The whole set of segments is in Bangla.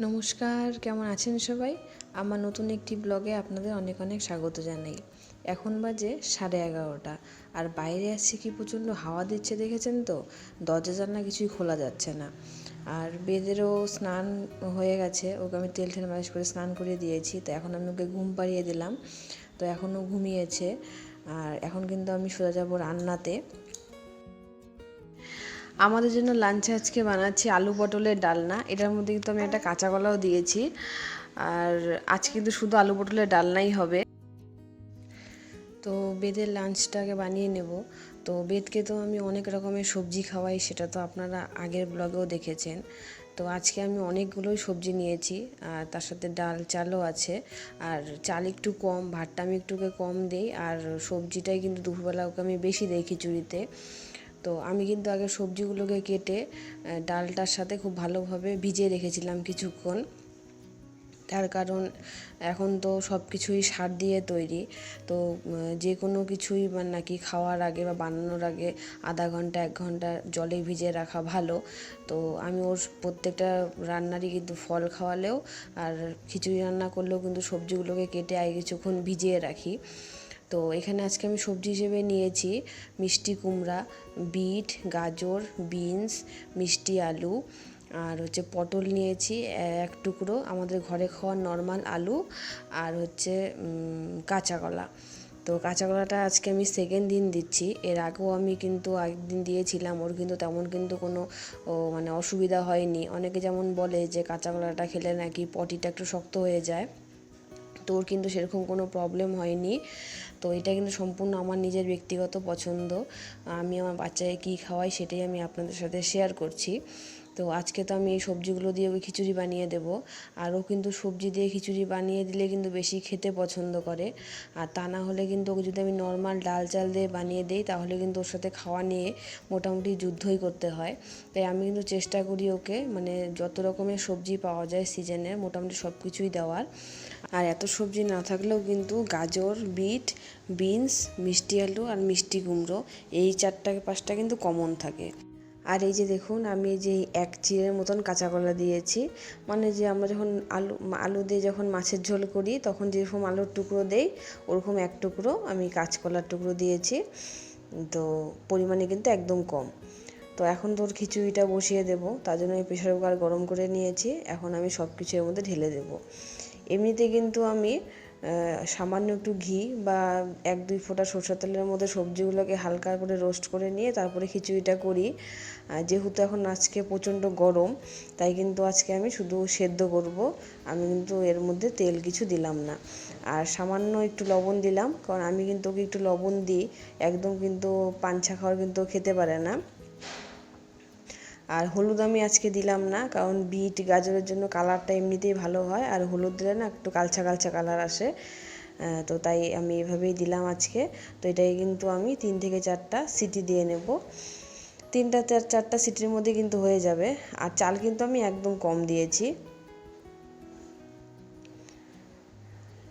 নমস্কার, কেমন আছেন সবাই? আমার নতুন একটি ব্লগে আপনাদের অনেক অনেক স্বাগত জানাই। এখন বাজে সাড়ে এগারোটা। আর বাইরে আসছে কি প্রচণ্ড হাওয়া দিচ্ছে দেখেছেন তো? দরজা জানলা কিছুই খোলা যাচ্ছে না। আর বেদেরও স্নান হয়ে গেছে, ওকে আমি তেল ঠেল মালিশ করে স্নান করিয়ে দিয়েছি, তো এখন আমি ওকে ঘুম পাড়িয়ে দিলাম। তো এখনও ঘুমিয়েছে। আর এখন কিন্তু আমি সোজা যাব রান্নাতে। আমাদের জন্য লাঞ্চে আজকে বানাচ্ছি আলু পটলের ডালনা। এটার মধ্যে কিন্তু আমি একটা কাঁচা কলাও দিয়েছি। আর আজকে কিন্তু শুধু আলু পটলের ডালনাই হবে। তো বেদের লাঞ্চটাকে বানিয়ে নেব। তো বেদকে তো আমি অনেক রকমের সবজি খাওয়াই, সেটা তো আপনারা আগের ব্লগেও দেখেছেন। তো আজকে আমি অনেকগুলোই সবজি নিয়েছি, আর তার সাথে ডাল চালও আছে। আর চাল একটু কম, ভাতটা আমি একটুকে কম দিই। আর সবজিটাই কিন্তু দুপুরবেলা ওকে আমি বেশি দিই খিচুড়িতে। তো আমি কিন্তু আগে সবজিগুলোকে কেটে ডালটার সাথে খুব ভালোভাবে ভিজিয়ে রেখেছিলাম কিছুক্ষণ। তার কারণ এখন তো সব কিছুই সার দিয়ে তৈরি। তো যে কোনো কিছুই মানে নাকি খাওয়ার আগে বা বানানোর আগে আধা ঘণ্টা, এক ঘণ্টা জলে ভিজিয়ে রাখা ভালো। তো আমি ওর প্রত্যেকটা রান্নারই কিন্তু ফল খাওয়ালেও আর খিচুড়ি রান্না করলেও কিন্তু সবজিগুলোকে কেটে আগে কিছুক্ষণ ভিজিয়ে রাখি। তো এখানে আজকে আমি সবজি হিসেবে নিয়েছি মিষ্টি কুমড়া, বিট, গাজর, বিনস, মিষ্টি আলু আর হচ্ছে পটল নিয়েছি, এক টুকরো আমাদের ঘরে খাওয়ার নর্মাল আলু আর হচ্ছে কাঁচা কলা। তো কাঁচা কলাটা আজকে আমি সেকেন্ড দিন দিচ্ছি, এর আগেও আমি কিন্তু একদিন দিয়েছিলাম, ওর কিন্তু তেমন কিন্তু কোনো মানে অসুবিধা হয়নি। অনেকে যেমন বলে যে কাঁচা কলাটা খেলে নাকি পটিটা একটু শক্ত হয়ে যায়, তো ওর কিন্তু সেরকম কোনো প্রবলেম হয়নি। তো এটা কিন্তু সম্পূর্ণ আমার নিজের ব্যক্তিগত পছন্দ। আমি আমার বাচ্চাকে কী খাওয়াই সেটাই আমি আপনাদের সাথে শেয়ার করছি। তো আজকে তো আমি এই সবজিগুলো দিয়ে ওকে খিচুড়ি বানিয়ে দেব। আরও কিন্তু সবজি দিয়ে খিচুড়ি বানিয়ে দিলে কিন্তু বেশি খেতে পছন্দ করে। আর তা না হলে কিন্তু ওকে যদি আমি নর্মাল ডাল চাল দিয়ে বানিয়ে দিই, তাহলে কিন্তু ওর সাথে খাওয়া নিয়ে মোটামুটি যুদ্ধই করতে হয়। তাই আমি কিন্তু চেষ্টা করি ওকে মানে যত রকমের সবজি পাওয়া যায় সিজনে মোটামুটি সব কিছুই দেওয়ার। আর এত সবজি না থাকলেও কিন্তু গাজর, বিট বিনস মিষ্টি আলু আর মিষ্টি কুমড়ো, এই চারটা, পাঁচটা কিন্তু কমন থাকে। আর এই যে দেখুন, আমি যে এক চিড়ের মতন কাঁচা কলা দিয়েছি। মানে যে আমরা যখন আলু আলু দিয়ে যখন মাছের ঝোল করি, তখন যেরকম আলুর টুকরো দেই, ওরকম এক টুকরো আমি কাঁচকলার টুকরো দিয়েছি। তো পরিমাণে কিন্তু একদম কম। তো এখন তোর খিচুড়িটা বসিয়ে দেবো, তার জন্য আমি প্রেশার কুকার গরম করে নিয়েছি। এখন আমি সব কিছু এর মধ্যে ঢেলে দেবো। এমনিতে কিন্তু আমি সামান্য একটু ঘি বা এক দুই ফোঁটা সরষের তেলের মধ্যে সবজিগুলোকে হালকা করে রোস্ট করে নিয়ে তারপরে খিচুড়িটা করি। যেহেতু এখন আজকে প্রচণ্ড গরম, তাই কিন্তু আজকে আমি শুধু সেদ্ধ করব। আমি কিন্তু এর মধ্যে তেল কিছু দিলাম না। আর সামান্য একটু লবণ দিলাম, কারণ আমি কিন্তু ওকে একটু লবণ দিই, একদম কিন্তু পাঞ্ছা খাওয়ার কিন্তু খেতে পারে না। আর হলুদ আমি আজকে দিলাম না, কারণ বিট, গাজরের জন্য কালারটা এমনিতেই ভালো হয়, আর হলুদ দিলে না একটু কালচা কালচা কালার আসে। তো তাই আমি এভাবেই দিলাম আজকে। তো এটাকে কিন্তু আমি তিন থেকে চারটা সিটি দিয়ে নেব। তিনটা চার, চারটা সিটির মধ্যে কিন্তু হয়ে যাবে। আর চাল কিন্তু আমি একদম কম দিয়েছি।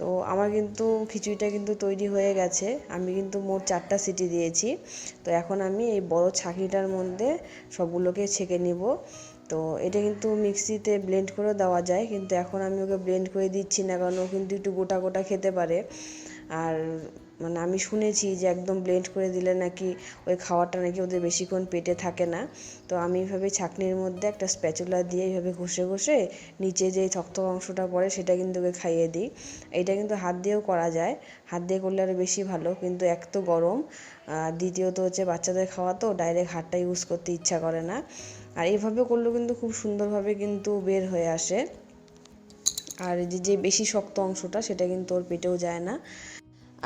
তো আমার কিন্তু খিচুড়িটা কিন্তু তৈরি হয়ে গেছে। আমি কিন্তু মোট চারটা সিটি দিয়েছি। তো এখন আমি এই বড় ছাঁকনিটার মধ্যে সবগুলোকে ছেঁকে নিব। তো এটা কিন্তু মিক্সিতে ব্লেন্ড করে দেওয়া যায়, কিন্তু এখন আমি ওকে ব্লেন্ড করে দিচ্ছি না, কারণ ও কিন্তু একটু গোটা গোটা খেতে পারে। আর মানে আমি শুনেছি যে একদম ব্লেন্ড করে দিলে নাকি ওই খাওয়াটা নাকি ওদের বেশিক্ষণ পেটে থাকে না। তো আমি এইভাবে ছাঁকনির মধ্যে একটা স্প্যাচুলা দিয়ে এইভাবে ঘষে ঘষে নিচে যে থকথক অংশটা পড়ে সেটা কিন্তু ওকে খাইয়ে দিই। এটা কিন্তু হাত দিয়েও করা যায়। হাত দিয়ে করলে আরও বেশি ভালো, কিন্তু এক তো গরম, আর দ্বিতীয়ত হচ্ছে বাচ্চাদের খাওয়া তো ডাইরেক্ট হাতটা ইউজ করতে ইচ্ছা করে না। আর এইভাবে করলেও কিন্তু খুব সুন্দরভাবে কিন্তু বের হয়ে আসে। আর যে যে বেশি শক্ত অংশটা সেটা কিন্তু ওর পেটেও যায় না।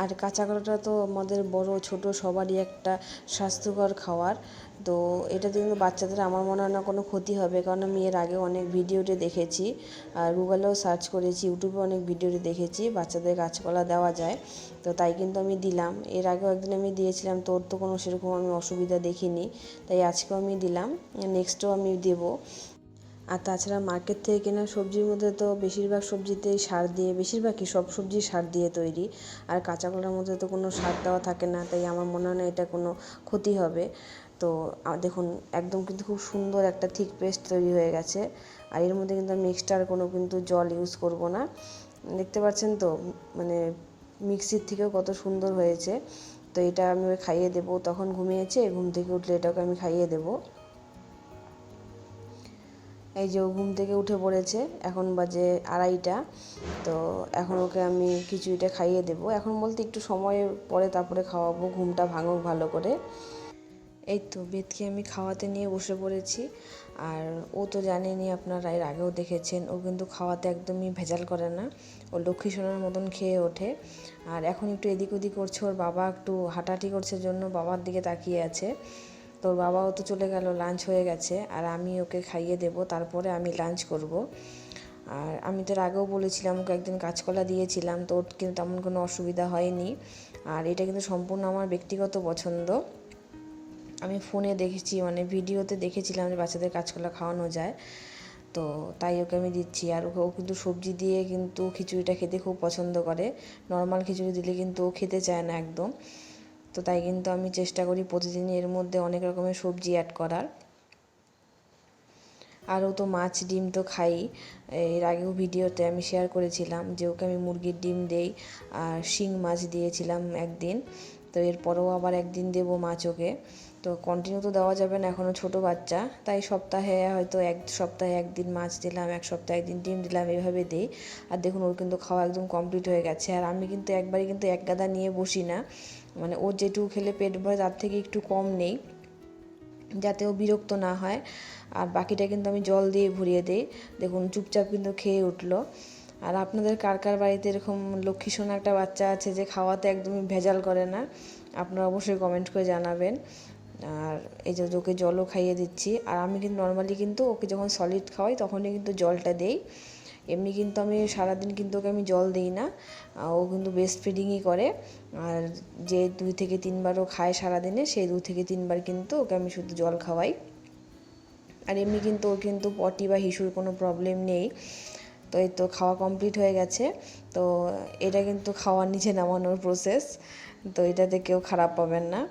আর কাঁচা কলাটা তো আমাদের বড়, ছোট, সবারই একটা স্বাস্থ্যকর খাওয়ার। তো এটাতে কিন্তু বাচ্চাদের আমার মনে হয় না কোনো ক্ষতি হবে, কারণ আমি এর আগে অনেক ভিডিওতে দেখেছি, আর গুগলেও সার্চ করেছি, ইউটিউবে অনেক ভিডিওতে দেখেছি বাচ্চাদের কাঁচকলা দেওয়া যায়। তো তাই কিন্তু আমি দিলাম। এর আগেও একদিন আমি দিয়েছিলাম, তোর তো কোনো সেরকম আমি অসুবিধা দেখিনি, তাই আজকেও আমি দিলাম, নেক্সটও আমি দেবো। আর তাছাড়া মার্কেট থেকে কেনা সবজির মধ্যে তো বেশিরভাগ সবজিতেই সার দিয়ে, বেশিরভাগই সব সবজি সার দিয়ে তৈরি। আর কাঁচা কলার মধ্যে তো কোনো সার দেওয়া থাকে না, তাই আমার মনে হয় না এটা কোনো ক্ষতি হবে। তো দেখুন, একদম কিন্তু খুব সুন্দর একটা থিক পেস্ট তৈরি হয়ে গেছে। আর এর মধ্যে কিন্তু আমি এক্সট্রা কোনো কিন্তু জল ইউজ করব না। দেখতে পাচ্ছেন তো মানে মিক্সির থেকেও কত সুন্দর হয়েছে। তো এটা আমি খাইয়ে দেবো, তখন ঘুমিয়েছে, ঘুম থেকে উঠলে এটাকে আমি খাইয়ে দেবো। এই যে ও ঘুম থেকে উঠে পড়েছে, এখন বাজে আড়াইটা। তো এখন ওকে আমি খিচুড়িটা খাইয়ে দেবো। এখন বলতে একটু সময় পরে তারপরে খাওয়াবো, ঘুমটা ভাঙুক ভালো করে। এই তো বেদকে আমি খাওয়াতে নিয়ে বসে পড়েছি। আর ও তো জানেনি আপনারা, এর আগেও দেখেছেন, ও কিন্তু খাওয়াতে একদমই ভেজাল করে না। ও লক্ষ্মী সোনার মতন খেয়ে ওঠে। আর এখন একটু এদিক ওদিক করছে, ওর বাবা একটু হাঁটাহাঁটি করছে জন্য, বাবার দিকে তাকিয়ে আছে। তোর বাবাও তো চলে গেল লাঞ্চ হয়ে গেছে, আর আমি ওকে খাইয়ে দেবো, তারপরে আমি লাঞ্চ করব। আর আমি তোর আগেও বলেছিলাম, ওকে একদিন কাঁচকলা দিয়েছিলাম, তো ওর কিন্তু তেমন কোনো অসুবিধা হয়নি। আর এটা কিন্তু সম্পূর্ণ আমার ব্যক্তিগত পছন্দ। আমি ফোনে দেখেছি মানে ভিডিওতে দেখেছিলাম যে বাচ্চাদের কাঁচকলা খাওয়ানো যায়, তো তাই ওকে আমি দিচ্ছি। আর ও কিন্তু সবজি দিয়ে কিন্তু খিচুড়িটা খেতে খুব পছন্দ করে। নর্মাল খিচুড়ি দিলে কিন্তু ও খেতে চায় না একদম। তো তাই কিন্তু আমি চেষ্টা করি প্রতিদিন এর মধ্যে অনেক রকমের সবজি অ্যাড করার। আরও তো মাছ, ডিম তো খাই। এর আগেও ভিডিওতে আমি শেয়ার করেছিলাম যে ওকে আমি মুরগির ডিম দেই আর শিং মাছ দিয়েছিলাম একদিন। তো এরপরেও আবার একদিন দেবো মাছ ওকে। তো কন্টিনিউ তো দেওয়া যাবে না এখনও ছোটো বাচ্চা। তাই সপ্তাহে হয়তো এক সপ্তাহে একদিন মাছ দিলাম, এক সপ্তাহে একদিন ডিম দিলাম, এভাবে দিই। আর দেখুন, ওর কিন্তু খাওয়া একদম কমপ্লিট হয়ে গেছে। আর আমি কিন্তু একবারই কিন্তু এক গাদা নিয়ে বসি না। মানে ওর যেটুকু খেলে পেট ভরে, তার থেকে একটু কম নেই। যাতে ও বিরক্ত না হয়। আর বাকিটা কিন্তু আমি জল দিয়ে ভরিয়ে দিই। দেখুন, চুপচাপ কিন্তু খেয়ে উঠল। আর আপনাদের কার কার বাড়িতে এরকম লক্ষ্মী সোনা একটা বাচ্চা আছে যে খাওয়াতে একদমই ভেজাল করে না, আপনারা অবশ্যই কমেন্ট করে জানাবেন। আর এই যে ওকে জলও খাইয়ে দিচ্ছি। আর আমি কিন্তু নর্মালি কিন্তু ওকে যখন সলিড খাওয়াই তখনই কিন্তু জলটা দেই। এমনি কিন্তু আমি সারাদিন কিন্তু ওকে আমি জল দিই না। ও কিন্তু বেস্ট ফিডিংই করে। আর যে দুই থেকে তিনবারও খায় সারাদিনে, সেই দু থেকে তিনবার কিন্তু ওকে আমি শুধু জল খাওয়াই। আর এমনি কিন্তু ওর কিন্তু পটি বা হিসুর কোনো প্রবলেম নেই। তো এই তো খাওয়া কমপ্লিট হয়ে গেছে। তো এটা কিন্তু খাওয়ার নিচে নামানোর প্রসেস তো এটাতে কেউ খারাপ পাবেন না।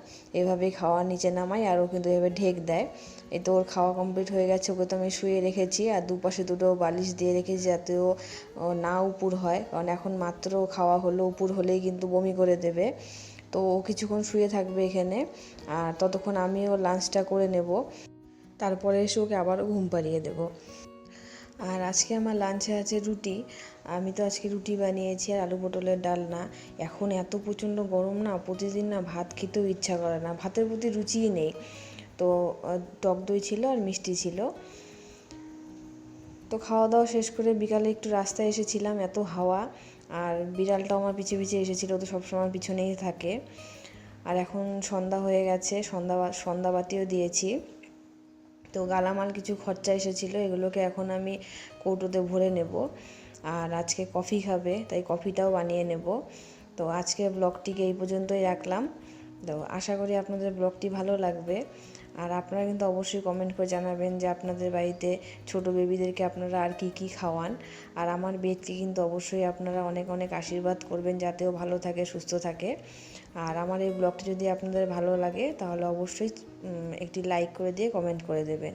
এভাবেই খাওয়া নিচে নামাই আর ও কিন্তু এভাবে ঢেক দেয়। এই তো ওর খাওয়া কমপ্লিট হয়ে গেছে, ওকে তো আমি শুয়ে রেখেছি আর দুপাশে দুটো বালিশ দিয়ে রেখেছি যাতে ও না উপুর হয়। কারণ এখন মাত্র খাওয়া হলো, উপুর হলেই কিন্তু বমি করে দেবে। তো ও কিছুক্ষণ শুয়ে থাকবে এখানে আর ততক্ষণ আমিও লাঞ্চটা করে নেব। তারপরে এসে ওকে আবারও ঘুম পাড়িয়ে দেবো। আর আজকে আমার লাঞ্চে আছে রুটি। আমি তো আজকে রুটি বানিয়েছি আর আলু পটলের ডালনা। এখন এত প্রচণ্ড গরম না, প্রতিদিন না ভাত খেতেও ইচ্ছা করে না। ভাতের প্রতি রুচিই নেই। তো টক দই ছিল আর মিষ্টি ছিল। তো খাওয়া দাওয়া শেষ করে বিকালে একটু রাস্তায় এসেছিলাম, এত হাওয়া। আর বিড়ালটাও আমার পিছিয়ে পিছিয়ে এসেছিল তো সবসময় পিছনেই থাকে। আর এখন সন্ধ্যা হয়ে গেছে, সন্ধ্যা সন্ধ্যাবাতিও দিয়েছি। তো গালামাল কিছু খরচা এসেছিল, এগুলোকে এখন আমি কৌটোতে ভরে নেব। আর আজকে কফি খাবে, তাই কফিটাও বানিয়ে নেব। তো আজকে ব্লগটিকে এই পর্যন্তই রাখলাম। তো আশা করি আপনাদের ব্লগটি ভালো লাগবে। আর আপনারা কিন্তু অবশ্যই কমেন্ট করে জানাবেন যে আপনাদের বাড়িতে ছোট বেবিদেরকে আপনারা আর কি কি খাওয়ান। আর আমার বেদকে কিন্তু অবশ্যই আপনারা অনেক অনেক আশীর্বাদ করবেন যাতেও ভালো থাকে, সুস্থ থাকে। আর আমার এই ব্লগটি যদি আপনাদের ভালো লাগে, তাহলে অবশ্যই একটি লাইক করে দিয়ে কমেন্ট করে দেবেন।